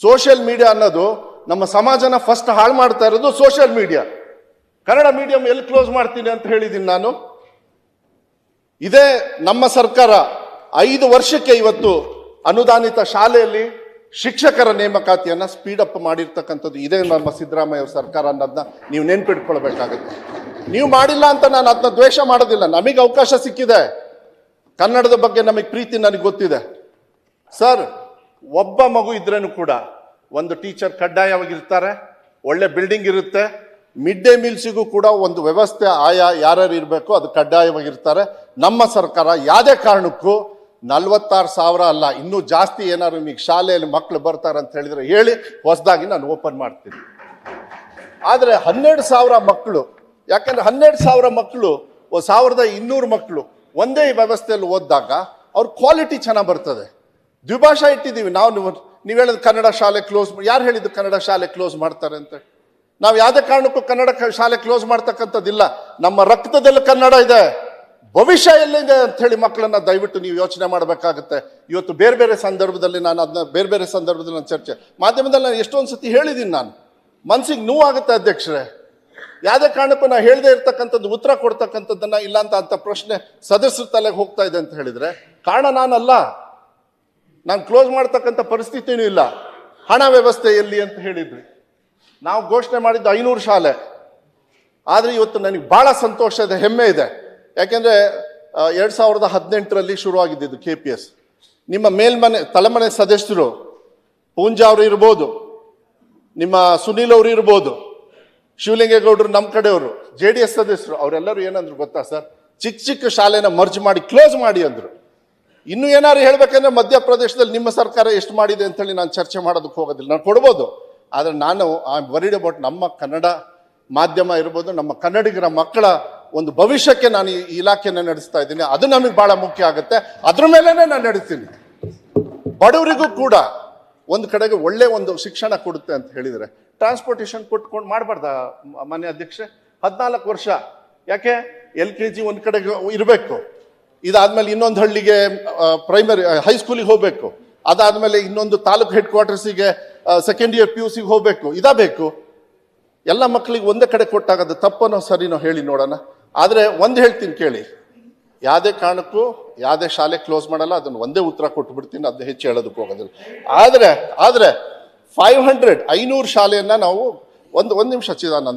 Social media ಅನ್ನೋದು ನಮ್ಮ ಸಮಾಜನ first ಹಾಳು ಮಾಡ್ತಾ ಇರೋದು ಸೋಷಿಯಲ್ ಮೀಡಿಯಾ. ಕನ್ನಡ ಮೀಡಿಯಂ ಎಲ್ಲಿ ಕ್ಲೋಸ್ ಮಾಡ್ತೀನಿ ಅಂತ ಹೇಳಿದ್ದೀನಿ ನಾನು. ಇದೇ ನಮ್ಮ ಸರ್ಕಾರ ಐದು ವರ್ಷಕ್ಕೆ ಇವತ್ತು ಅನುದಾನಿತ ಶಾಲೆಯಲ್ಲಿ ಶಿಕ್ಷಕರ ನೇಮಕಾತಿಯನ್ನು ಸ್ಪೀಡ್ ಅಪ್ ಮಾಡಿರ್ತಕ್ಕಂಥದ್ದು. ಇದೇ ನಮ್ಮ ಸಿದ್ದರಾಮಯ್ಯ ಸರ್ಕಾರ ಅನ್ನೋದನ್ನ ನೀವು ನೆನ್ಪಿಟ್ಕೊಳ್ಬೇಕಾಗುತ್ತೆ. ನೀವು ಮಾಡಿಲ್ಲ ಅಂತ ನಾನು ಅದನ್ನ ದ್ವೇಷ ಮಾಡೋದಿಲ್ಲ. ನಮಗೆ ಅವಕಾಶ ಸಿಕ್ಕಿದೆ. ಕನ್ನಡದ ಬಗ್ಗೆ ನಮಗೆ ಪ್ರೀತಿ ನನಗೆ ಗೊತ್ತಿದೆ. ಸರ್ ಒಬ್ಬ ಮಗು ಇದ್ರೂ ಕೂಡ ಒಂದು ಟೀಚರ್ ಕಡ್ಡಾಯವಾಗಿರ್ತಾರೆ, ಒಳ್ಳೆ ಬಿಲ್ಡಿಂಗ್ ಇರುತ್ತೆ ಮಿಡ್ ಡೇ ಮೀಲ್ಸಿಗೂ ಕೂಡ ಒಂದು ವ್ಯವಸ್ಥೆ ಆಯಾ ಯಾರ್ಯಾರು ಇರಬೇಕು ಅದು ಕಡ್ಡಾಯವಾಗಿರ್ತಾರೆ. ನಮ್ಮ ಸರ್ಕಾರ ಯಾವುದೇ ಕಾರಣಕ್ಕೂ ನಲ್ವತ್ತಾರು ಸಾವಿರ ಅಲ್ಲ, ಇನ್ನೂ ಜಾಸ್ತಿ ಏನಾದ್ರು ನಿಮಗೆ ಶಾಲೆಯಲ್ಲಿ ಮಕ್ಕಳು ಬರ್ತಾರೆ ಅಂತ ಹೇಳಿದ್ರೆ ಹೇಳಿ, ಹೊಸದಾಗಿ ನಾನು ಓಪನ್ ಮಾಡ್ತೀನಿ. ಆದರೆ ಹನ್ನೆರಡು ಸಾವಿರ ಮಕ್ಕಳು ಯಾಕಂದ್ರೆ ಹನ್ನೆರಡು ಸಾವಿರ ಮಕ್ಕಳು ಸಾವಿರದ ಇನ್ನೂರು ಮಕ್ಕಳು ಒಂದೇ ವ್ಯವಸ್ಥೆಯಲ್ಲಿ ಓದಿದಾಗ ಅವ್ರ ಕ್ವಾಲಿಟಿ ಚೆನ್ನಾಗಿ ಬರ್ತದೆ. ದ್ವಿಭಾಷಾ ಇಟ್ಟಿದ್ದೀವಿ. ನಾವು ನೀವು ಹೇಳಿದ ಕನ್ನಡ ಶಾಲೆ ಕ್ಲೋಸ್ ಯಾರು ಹೇಳಿದ್ದು ಕನ್ನಡ ಶಾಲೆ ಕ್ಲೋಸ್ ಮಾಡ್ತಾರೆ ಅಂತ? ನಾವು ಯಾವುದೇ ಕಾರಣಕ್ಕೂ ಕನ್ನಡ ಶಾಲೆ ಕ್ಲೋಸ್ ಮಾಡ್ತಕ್ಕಂಥದ್ದಿಲ್ಲ. ನಮ್ಮ ರಕ್ತದಲ್ಲಿ ಕನ್ನಡ ಇದೆ. ಭವಿಷ್ಯ ಎಲ್ಲಿದೆ ಅಂತ ಹೇಳಿ ಮಕ್ಕಳನ್ನ ದಯವಿಟ್ಟು ನೀವು ಯೋಚನೆ ಮಾಡಬೇಕಾಗುತ್ತೆ. ಇವತ್ತು ಬೇರೆ ಬೇರೆ ಸಂದರ್ಭದಲ್ಲಿ ನಾನು ಅದನ್ನ ಬೇರೆ ಬೇರೆ ಸಂದರ್ಭದಲ್ಲಿ ನಾನು ಚರ್ಚೆ, ಮಾಧ್ಯಮದಲ್ಲಿ ನಾನು ಎಷ್ಟೊಂದು ಸತಿ ಹೇಳಿದ್ದೀನಿ ನಾನು. ಮನ್ಸಿಗೆ ನೋವಾಗುತ್ತೆ ಅಧ್ಯಕ್ಷರೇ. ಯಾವುದೇ ಕಾರಣಕ್ಕೂ ನಾನು ಹೇಳದೇ ಇರ್ತಕ್ಕಂಥದ್ದು, ಉತ್ತರ ಕೊಡ್ತಕ್ಕಂಥದ್ದನ್ನ ಇಲ್ಲ ಅಂತ ಅಂತ ಪ್ರಶ್ನೆ ಸದಸ್ಯರ ತಲೆಗೆ ಹೋಗ್ತಾ ಇದೆ ಅಂತ ಹೇಳಿದ್ರೆ ಕಾರಣ ನಾನಲ್ಲ. ನಾನು ಕ್ಲೋಸ್ ಮಾಡ್ತಕ್ಕಂಥ ಪರಿಸ್ಥಿತಿನೂ ಇಲ್ಲ. ಹಣ ವ್ಯವಸ್ಥೆ ಎಲ್ಲಿ ಅಂತ ಹೇಳಿದ್ವಿ ನಾವು ಘೋಷಣೆ ಮಾಡಿದ್ದು ಐನೂರು ಶಾಲೆ. ಆದರೆ ಇವತ್ತು ನನಗೆ ಭಾಳ ಸಂತೋಷದ ಹೆಮ್ಮೆ ಇದೆ. ಯಾಕೆಂದರೆ ಎರಡು ಸಾವಿರದ ಹದಿನೆಂಟರಲ್ಲಿ ಶುರುವಾಗಿದ್ದಿದ್ದು ಕೆ ಪಿ ಎಸ್ ನಿಮ್ಮ ಮೇಲ್ಮನೆ, ತಲೆಮನೆ ಸದಸ್ಯರು, ಪೂಂಜಾ ಅವರು ಇರ್ಬೋದು, ನಿಮ್ಮ ಸುನೀಲ್ ಅವರು ಇರ್ಬೋದು, ಶಿವಲಿಂಗೇಗೌಡರು ನಮ್ಮ ಕಡೆಯವರು ಜೆ ಡಿ ಎಸ್ ಸದಸ್ಯರು, ಅವರೆಲ್ಲರೂ ಏನಂದ್ರು ಗೊತ್ತಾ ಸರ್? ಚಿಕ್ಕ ಚಿಕ್ಕ ಶಾಲೆನ ಮರ್ಜ್ ಮಾಡಿ, ಕ್ಲೋಸ್ ಮಾಡಿ ಅಂದ್ರು. ಇನ್ನು ಏನಾದ್ರು ಹೇಳ್ಬೇಕಂದ್ರೆ ಮಧ್ಯಪ್ರದೇಶದಲ್ಲಿ ನಿಮ್ಮ ಸರ್ಕಾರ ಎಷ್ಟು ಮಾಡಿದೆ ಅಂತೇಳಿ ನಾನು ಚರ್ಚೆ ಮಾಡೋದಕ್ಕೆ ಹೋಗೋದಿಲ್ಲ. ನಾನು ಕೊಡ್ಬೋದು. ಆದರೆ ನಾನು ಆ ವರಿಡ್ ಅಬೌಟ್ ನಮ್ಮ ಕನ್ನಡ ಮಾಧ್ಯಮ ಇರ್ಬೋದು, ನಮ್ಮ ಕನ್ನಡಿಗರ ಮಕ್ಕಳ ಒಂದು ಭವಿಷ್ಯಕ್ಕೆ ನಾನು ಈ ಇಲಾಖೆಯನ್ನು ನಡೆಸ್ತಾ ಇದ್ದೀನಿ. ಅದು ನಮಗೆ ಭಾಳ ಮುಖ್ಯ ಆಗುತ್ತೆ. ಅದ್ರ ಮೇಲೇ ನಾನು ನಡೆಸ್ತೀನಿ ಬಡವರಿಗೂ ಕೂಡ ಒಂದು ಕಡೆಗೆ ಒಳ್ಳೆ ಒಂದು ಶಿಕ್ಷಣ ಕೊಡುತ್ತೆ ಅಂತ ಹೇಳಿದರೆ ಟ್ರಾನ್ಸ್ಪೋರ್ಟೇಷನ್ ಕೊಟ್ಕೊಂಡು ಮಾಡಬಾರ್ದ ಮಾನ್ಯ ಅಧ್ಯಕ್ಷೆ? ಹದಿನಾಲ್ಕು ವರ್ಷ. ಯಾಕೆ? ಎಲ್ ಕೆ ಜಿ ಒಂದು ಕಡೆಗೆ ಇರಬೇಕು. ಇದಾದ್ಮೇಲೆ ಇನ್ನೊಂದು ಹಳ್ಳಿಗೆ ಪ್ರೈಮರಿ ಹೈಸ್ಕೂಲಿಗೆ ಹೋಗಬೇಕು. ಅದಾದ್ಮೇಲೆ ಇನ್ನೊಂದು ತಾಲೂಕು ಹೆಡ್ ಕ್ವಾರ್ಟರ್ಸಿಗೆ ಸೆಕೆಂಡ್ ಇಯರ್ ಪಿ ಯು ಸಿಗೆ ಹೋಗಬೇಕು. ಇದಾ ಬೇಕು? ಎಲ್ಲ ಮಕ್ಕಳಿಗೆ ಒಂದೇ ಕಡೆ ಕೊಟ್ಟಾಗ ಅದು ತಪ್ಪನೋ ಸರಿನೋ ಹೇಳಿ ನೋಡೋಣ. ಆದರೆ ಒಂದು ಹೇಳ್ತೀನಿ ಕೇಳಿ. ಯಾವುದೇ ಕಾರಣಕ್ಕೂ, ಯಾವುದೇ ಶಾಲೆ ಕ್ಲೋಸ್ ಮಾಡಲ್ಲ, ಅದನ್ನು ಒಂದೇ ಉತ್ತರ ಕೊಟ್ಟು ಬಿಡ್ತೀನಿ ಅದನ್ನ ಹೆಚ್ಚು ಹೇಳೋದಕ್ಕೆ ಹೋಗೋದಿಲ್ಲ. ಆದರೆ ಆದರೆ ಫೈವ್ ಹಂಡ್ರೆಡ್ ಐನೂರು ಶಾಲೆಯನ್ನ ನಾವು ಒಂದು ಒಂದು ನಿಮಿಷ ಚಿದಾನಂದ್